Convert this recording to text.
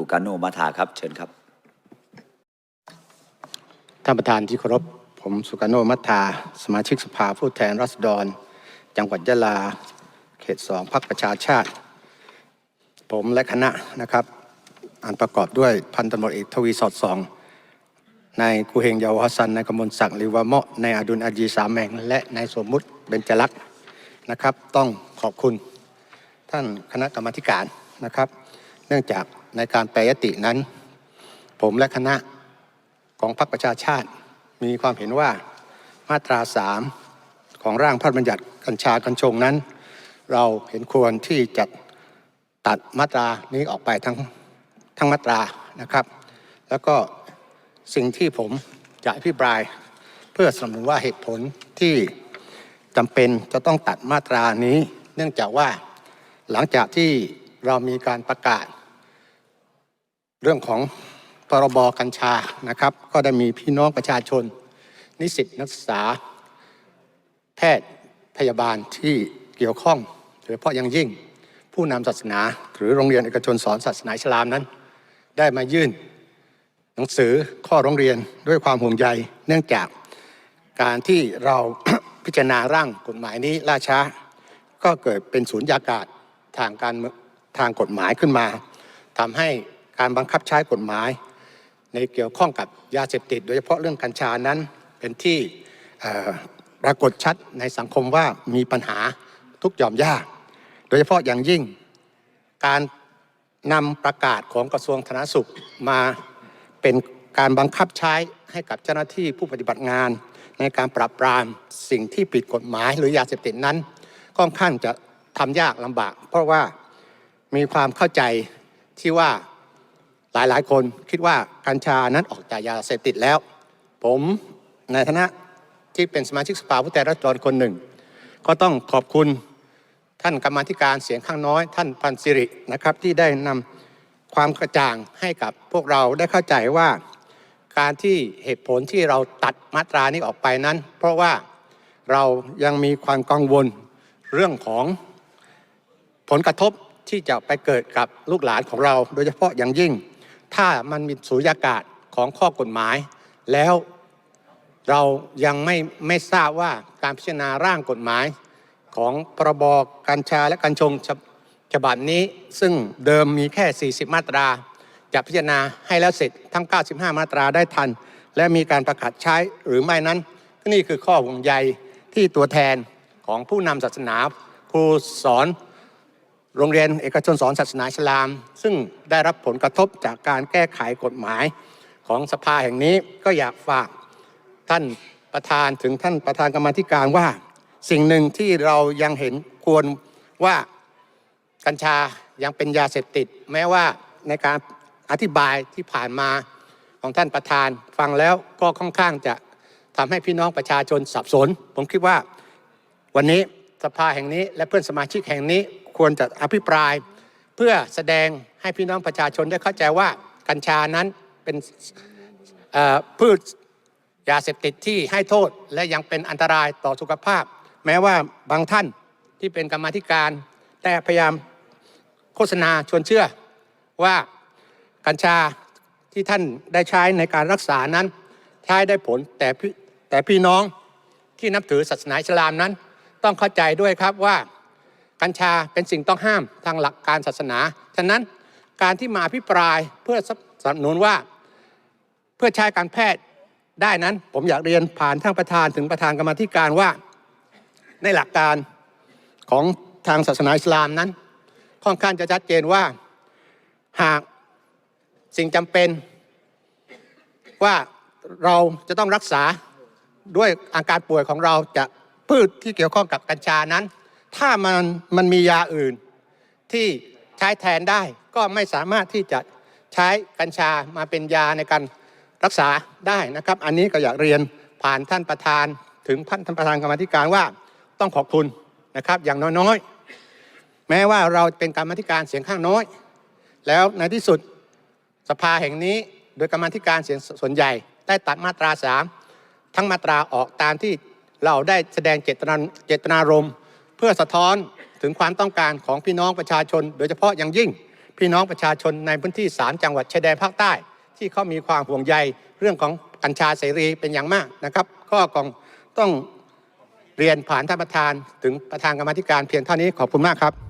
ชูการโนมาธาครับ เชิญครับท่านประธานที่เคารพผมสุกาโนมัทธาสมาชิกสภาผู้แทนราษฎร จังหวัดยะลา เขตสองพรรคประชาชาติ ผมและคณะนะครับ อันประกอบด้วยพันตำรวจเอกทวีสอดสองนายกูเฮงเยาวฮัสซันนายกมลศักดิ์ลิวามะนายอดุลอาจีสามแมงและนายสมมุติเบญจลักษณ์นะครับ ต้องขอบคุณ ท่านคณะกรรมาธิการนะครับ เนื่องจากในการแปรยตินั้น ผมและคณะของพรรคประชาชาติ มีความเห็นว่ามาตราสามของร่างพระราชบัญญัติกัญชากัญชงนั้น เราเห็นควรที่จะตัดมาตรานี้ออกไปทั้งทั้งมาตรานะครับ แล้วก็สิ่งที่ผมจะอภิปรายเพื่อสนับสนุนว่าเหตุผลที่จำเป็นจะต้องตัดมาตรานี้ เนื่องจากว่าหลังจากที่เรามีการประกาศ เรื่องของพรบกัญชานะครับ ก็ได้มีพี่น้องประชาชน นิสิตนักศึกษา แพทย์พยาบาลที่เกี่ยวข้องโดยเฉพาะอย่างยิ่งผู้นำศาสนา หรือโรงเรียนเอกชนสอนศาสนาอิสลามนั้น ได้มายื่น หนังสือข้อร้องเรียนด้วยความห่วงใย เนื่องจากการที่เราพิจารณาร่างกฎหมายนี้ล่าช้า ก็เกิดเป็นศูนยากาศทางการทางกฎหมายขึ้นมาทำให้ การบังคับใช้กฎหมาย ในเกี่ยวข้องกับยาเสพติด โดยเฉพาะเรื่องกัญชานั้นเป็นที่ปรากฏชัดในสังคมว่ามีปัญหาทุกหย่อมย่าโดยเฉพาะอย่างยิ่งการนำประกาศของกระทรวงธนสุขมาเป็นการบังคับใช้ให้กับเจ้าหน้าที่ผู้ปฏิบัติงาน ในการปราบปรามสิ่งที่ผิดกฎหมายหรือยาเสพติดนั้นค่อนข้างจะทำยากลำบาก เพราะว่ามีความเข้าใจที่ว่า หลายหลายคนคิดว่ากัญชานั้นออกจากยาเสพติดแล้ว ผมในฐานะที่เป็นสมาชิกสภาผู้แทนราษฎรคนหนึ่ง ก็ต้องขอบคุณท่านกรรมธิการเสียงข้างน้อย ท่านพันศิรินะครับที่ได้นำความกระจ่างให้กับพวกเราได้เข้าใจว่า การที่เหตุผลที่เราตัดมาตรานี้ออกไปนั้น เพราะว่าเรายังมีความกังวลเรื่องของผลกระทบที่จะไปเกิดกับลูกหลานของเรา โดยเฉพาะอย่างยิ่ง ถ้ามันมีสูญญากาศของข้อกฎหมาย แล้วเรายังไม่ไม่ทราบว่าการพิจารณาร่างกฎหมายของพรบกัญชาและกัญชงฉบฉบับนี้ ซึ่งเดิมมีแค่ 40 มาตรา จะพิจารณาให้แล้วเสร็จทั้ง 95 มาตราได้ทัน และมีการประกาศใช้หรือไม่นั้นนี่คือข้อห่วงใยที่ตัวแทนของผู้นำศาสนาครูสอน โรงเรียนเอกชนสอนศาสนาอิสลาม ซึ่งได้รับผลกระทบจากการแก้ไขกฎหมายของสภาแห่งนี้ก็อยากฝากท่านประธานถึงท่านประธานกรรมธิการว่า สิ่งหนึ่งที่เรายังเห็นควรว่ากัญชายังเป็นยาเสพติด แม้ว่าในการอธิบายที่ผ่านมาของท่านประธานฟังแล้วก็ค่อนข้างจะทำให้พี่น้องประชาชนสับสน ผมคิดว่าวันนี้สภาแห่งนี้และเพื่อนสมาชิกแห่งนี้ ควรจะอภิปราย เพื่อแสดงให้พี่น้องประชาชนได้เข้าใจว่ากัญชานั้นเป็นพืชยาเสพติดที่ให้โทษและยังเป็นอันตรายต่อสุขภาพ แม้ว่าบางท่านที่เป็นกรรมธิการแต่พยายามโฆษณาชวนเชื่อว่ากัญชาที่ท่านได้ใช้ในการรักษานั้น ใช้ได้ผลแต่แต่พี่น้องที่นับถือศาสนาอิสลามนั้น ต้องเข้าใจด้วยครับว่า กัญชาเป็นสิ่งต้องห้ามทางหลักการศาสนา ฉะนั้นการที่มาอภิปรายเพื่อสนับสนุนว่าเพื่อใช้การแพทย์ได้นั้น ผมอยากเรียนผ่านท่านประธานถึงประธานกรรมธิการว่า ในหลักการของทางศาสนาอิสลามนั้น ค่อนข้างจะชัดเจนว่าหากสิ่งจำเป็นว่าเราจะต้องรักษาด้วยอาการป่วยของเราจะพืชที่เกี่ยวข้องกับกัญชานั้น ถ้ามันมันมียาอื่นที่ใช้แทนได้ก็ไม่สามารถที่จะใช้กัญชามาเป็นยาในการรักษาได้นะครับ อันนี้ก็อยากเรียนผ่านท่านประธานถึงท่านประธานกรรมธิการว่าต้องขอบคุณนะครับ อย่างน้อยๆ แม้ว่าเราเป็นกรรมธิการเสียงข้างน้อย แล้วในที่สุดสภาแห่งนี้โดยกรรมธิการเสียงส่วนใหญ่ ได้ตัดมาตราสามทั้งมาตราออกตามที่เราได้แสดงเจตนาเจตนารมณ์ เพื่อสะท้อนถึงความต้องการของพี่น้องประชาชน โดยเฉพาะอย่างยิ่งพี่น้องประชาชนในพื้นที่สามจังหวัดชายแดนภาคใต้ ที่เขามีความห่วงใยเรื่องของกัญชาเสรีเป็นอย่างมากนะครับ ก็คงต้องเรียนผ่านท่านประธาน ถึงประธานกรรมธิการเพียงเท่านี้ขอบคุณมากครับ